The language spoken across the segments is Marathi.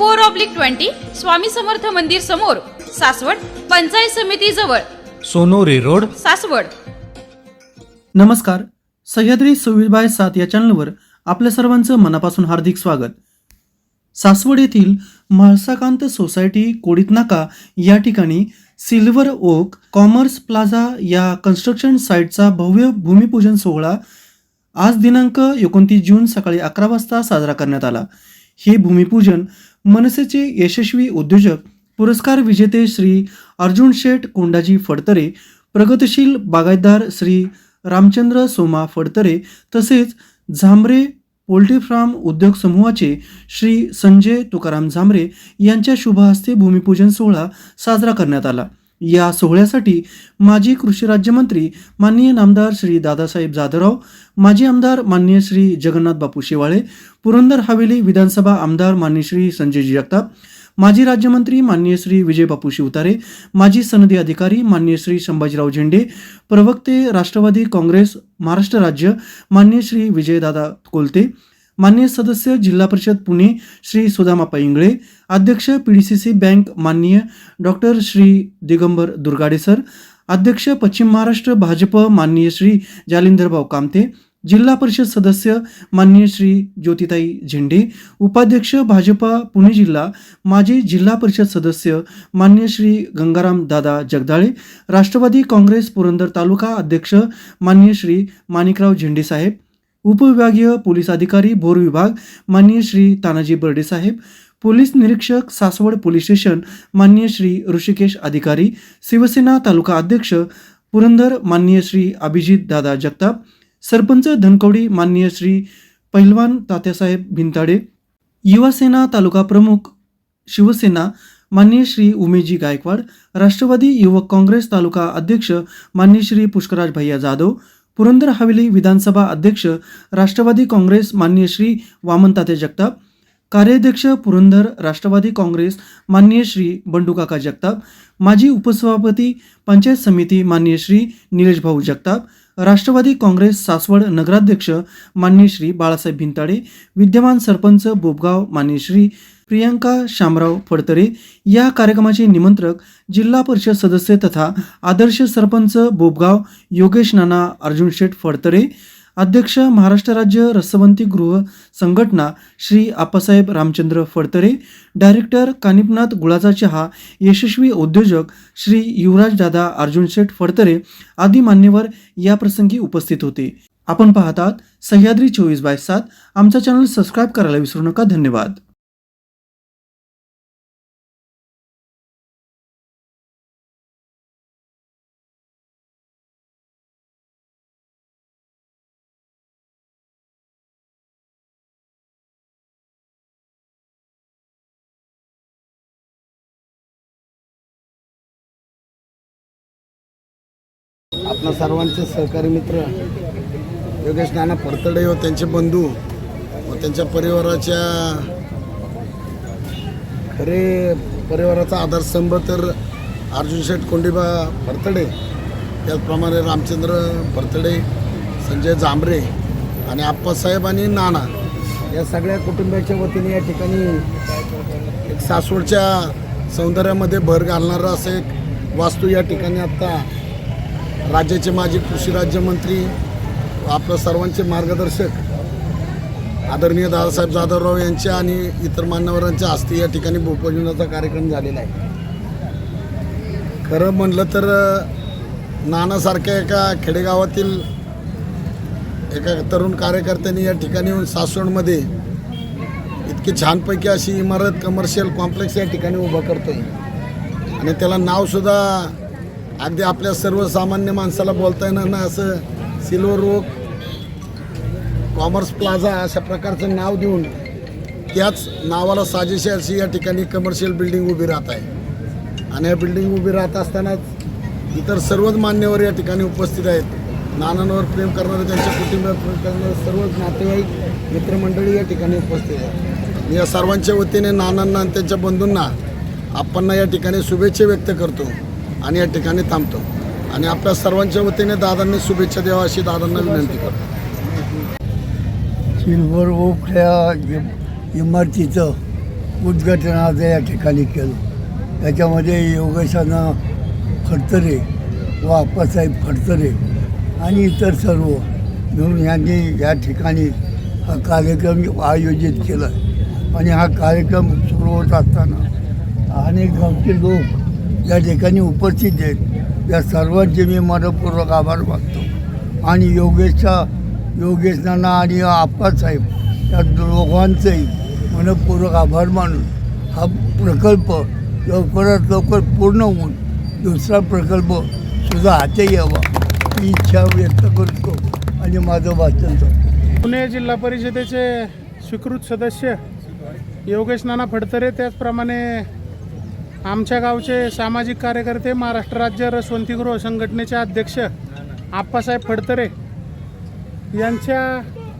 four oblique twenty Swami Samarth मंदिर समोर सासवड पंचायत समिती जवळ. सोनोरी रोड. सासवड. नमस्कार. सह्याद्री सव्वीस बाय सात या चॅनलवर आपल्या सर्वांचं मनापासून हार्दिक स्वागत. सासवड येथील म्हाळसाकांत सोसायटी कोडित नाका या ठिकाणी सिल्वर ओक कॉमर्स प्लाझा या कन्स्ट्रक्शन साईटचा भव्य भूमिपूजन सोहळा आज दिनांक एकोणतीस जून सकाळी अकरा वाजता साजरा करण्यात आला. हे भूमिपूजन मनसेचे यशस्वी उद्योजक पुरस्कार विजेते श्री अर्जुन शेठ कोंडाजी फडतरे प्रगतशील बागायतदार श्री रामचंद्र सोमा फडतरे तसेच झांबरे पोल्ट्री फार्म उद्योग समूहाचे श्री संजय तुकाराम झांबरे यांच्या शुभहस्ते भूमिपूजन सोहळा साजरा करण्यात आला. या सोहळ्यासाठी माजी कृषी राज्यमंत्री माननीय नामदार श्री दादासाहेब जाधवराव माजी आमदार माननीय श्री जगन्नाथ बापू शेवाळे पुरंदर हवेली विधानसभा आमदार माननीय श्री संजय जगताप माजी राज्यमंत्री माननीय श्री विजय बापू शिवतारे माजी सनदी अधिकारी माननीय श्री संभाजीराव झेंडे प्रवक्ते राष्ट्रवादी काँग्रेस महाराष्ट्र राज्य माननीय श्री विजयदादा कोलते माननीय सदस्य जिल्हा परिषद पुणे श्री सुदामापा इंगळे अध्यक्ष P D C C bank माननीय डॉक्टर श्री दिगंबर दुर्गाडे सर अध्यक्ष पश्चिम महाराष्ट्र भाजप माननीय श्री जालिंदरभाऊ कामते जिल्हा परिषद सदस्य माननीय श्री ज्योतिताई झेंडे उपाध्यक्ष भाजपा पुणे जिल्हा माजी जिल्हा परिषद सदस्य मान्य श्री गंगाराम दादा जगदाळे राष्ट्रवादी काँग्रेस पुरंदर तालुका अध्यक्ष मान्य श्री माणिकराव झेंडे साहेब उपविभागीय पोलीस अधिकारी भोर विभाग माननीय श्री तानाजी बर्डे साहेब पोलीस निरीक्षक सासवड पोलीस स्टेशन माननीय श्री ऋषिकेश अधिकारी शिवसेना तालुका अध्यक्ष पुरंदर माननीय श्री अभिजित दादा जगताप सरपंच धनकवडी माननीय श्री पहिलवान तात्यासाहेब भिंताडे युवासेना तालुका प्रमुख शिवसेना माननीय श्री उमेजी गायकवाड राष्ट्रवादी युवक काँग्रेस तालुका अध्यक्ष मान्य श्री पुष्कराज भैया जाधव पुरंदर हवेली विधानसभा अध्यक्ष राष्ट्रवादी काँग्रेस माननीय श्री वामनताते जगताप कार्याध्यक्ष पुरंदर राष्ट्रवादी काँग्रेस माननीय श्री बंडूकाका जगताप माजी उपसभापती पंचायत समिती माननीय श्री निलेश भाऊ जगताप राष्ट्रवादी काँग्रेस सासवड नगराध्यक्ष माननीय श्री बाळासाहेब भिंताडे विद्यमान सरपंच बोबगाव माननीय श्री प्रियांका शामराव फडतरे या कार्यक्रमाचे निमंत्रक जिल्हा परिषद सदस्य तथा आदर्श सरपंच बोबगाव योगेश नाना अर्जुन शेठ फडतरे अध्यक्ष महाराष्ट्र राज्य रसवंती गृह संघटना श्री आप्पासाहेब रामचंद्र फडतरे डायरेक्टर कानिपनाथ गुळाचा चहा यशस्वी उद्योजक श्री युवराज दादा अर्जुन शेठ फडतरे आदी मान्यवर या प्रसंगी उपस्थित होते. आपण पाहतात सह्याद्री चोवीस बाय सात. आमचा चॅनल सबस्क्राईब करायला विसरू नका. धन्यवाद. आपल्या सर्वांचे सहकारी मित्र योगेश नाना परतडे व त्यांचे बंधू व त्यांच्या परिवाराच्या खरे परिवाराचा आधारस्तंभ तर अर्जुन शेठ कोंडीबा भरतडे त्याचप्रमाणे रामचंद्र भरतडे संजय जांभरे आणि आप्पासाहेब आणि नाना या सगळ्या कुटुंबाच्या वतीने या ठिकाणी एक सासवडच्या सौंदर्यामध्ये भर घालणारं असं एक वास्तू या ठिकाणी आत्ता राज्याचे माजी कृषी राज्यमंत्री आपलं आपल्या सर्वांचे मार्गदर्शक आदरणीय दादासाहेब जाधवराव यांच्या आणि इतर मान्यवरांच्या हस्ते या ठिकाणी भूपूजनाचा कार्यक्रम झालेला आहे. खरं म्हणलं तर नानासारख्या एका खेडेगावातील एका तरुण कार्यकर्त्यांनी या ठिकाणी येऊन सासवडमध्ये इतकी छानपैकी अशी इमारत कमर्शियल कॉम्प्लेक्स या ठिकाणी उभं आहे आणि त्याला नावसुद्धा अगदी आपल्या सर्वसामान्य माणसाला बोलता येणार ना असं सिल्वर रोक कॉमर्स प्लाझा अशा प्रकारचं नाव देऊन त्याच नावाला साजेशी अशी या ठिकाणी कमर्शियल बिल्डिंग उभी राहत आहे. आणि या बिल्डिंग उभी राहत असतानाच इतर सर्वच मान्यवर या ठिकाणी उपस्थित आहेत. नानांवर प्रेम करणारे त्यांच्या कुटुंबावर प्रेम करणारे सर्वच नातेवाईक मित्रमंडळी या ठिकाणी उपस्थित आहेत. मी या सर्वांच्या वतीने नानांना आणि त्यांच्या बंधूंना आपण या ठिकाणी शुभेच्छा व्यक्त करतो. आणि या ठिकाणी थांबतो. आणि आपल्या सर्वांच्या वतीने दादांनी शुभेच्छा द्यावा अशी दादांना विनंती करतो. सिल्वर ओक या इमारतीचं उद्घाटन आज या ठिकाणी केलं. त्याच्यामध्ये योगेशानं फडतरे व आप्पासाहेब फडतरे आणि इतर सर्व मिळून यांनी या ठिकाणी हा कार्यक्रम आयोजित केला. आणि हा कार्यक्रम सुरू होत असताना अनेक गावचे लोक या ठिकाणी उपस्थित आहेत. या सर्वांचे मी मनपूर्वक आभार मानतो. आणि योगेशच्या योगेश नाना आणि आप्पासाहेब या दोघांचंही मनपूर्वक आभार मानून हा प्रकल्प लवकरात लवकर पूर्ण होऊन दुसरा प्रकल्प सुद्धा हाती यावा ही इच्छा व्यक्त करतो आणि माझं वाचन करतो पुणे जिल्हा परिषदेचे स्वीकृत सदस्य योगेश नाना फडतरे त्याचप्रमाणे आमच्या गावचे सामाजिक कार्यकर्ते महाराष्ट्र राज्य रसवंतीगृह संघटनेचे अध्यक्ष आप्पासाहेब फडतरे यांच्या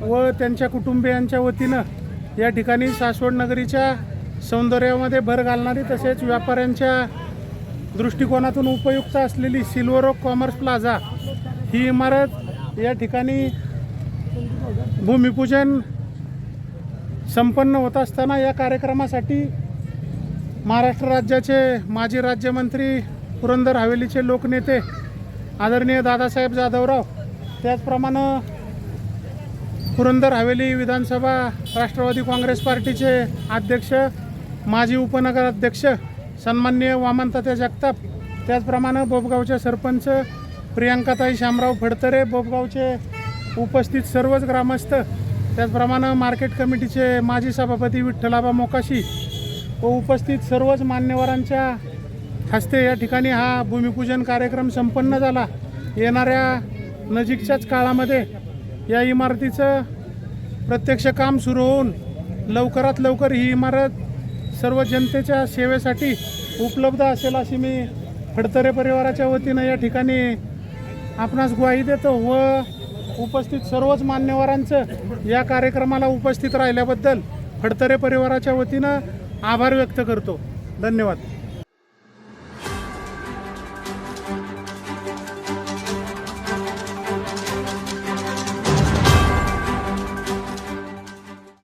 व त्यांच्या कुटुंबियांच्या वतीनं या ठिकाणी सासवड नगरीच्या सौंदर्यामध्ये भर घालणारी तसेच व्यापाऱ्यांच्या दृष्टिकोनातून उपयुक्त असलेली सिल्वर ऑफ कॉमर्स प्लाझा ही इमारत या ठिकाणी भूमिपूजन संपन्न होत असताना या कार्यक्रमासाठी महाराष्ट्र राज्याचे माजी राज्यमंत्री पुरंदर हवेलीचे लोकनेते आदरणीय दादासाहेब जाधवराव त्याचप्रमाणे पुरंदर हवेली विधानसभा राष्ट्रवादी काँग्रेस पार्टीचे अध्यक्ष माजी उपनगराध्यक्ष सन्माननीय वामनतात्या जगताप त्याचप्रमाणे बोपगावचे सरपंच प्रियांकाताई शामराव फडतरे बोपगावचे उपस्थित सर्वच ग्रामस्थ त्याचप्रमाणे मार्केट कमिटीचे माजी सभापती विठ्ठलाबा मोकाशी व उपस्थित सर्वच मान्यवरांच्या हस्ते या ठिकाणी हा भूमिपूजन कार्यक्रम संपन्न झाला. येणाऱ्या नजीकच्याच काळामध्ये या इमारतीचं प्रत्यक्ष काम सुरू होऊन लवकरात लवकर ही इमारत सर्व जनतेच्या सेवेसाठी उपलब्ध असेल अशी मी फडतरे परिवाराच्या वतीनं या ठिकाणी आपणास ग्वाही देतो व उपस्थित सर्वच मान्यवरांचं या कार्यक्रमाला उपस्थित राहिल्याबद्दल फडतरे परिवाराच्या वतीनं आभार व्यक्त करतो. धन्यवाद.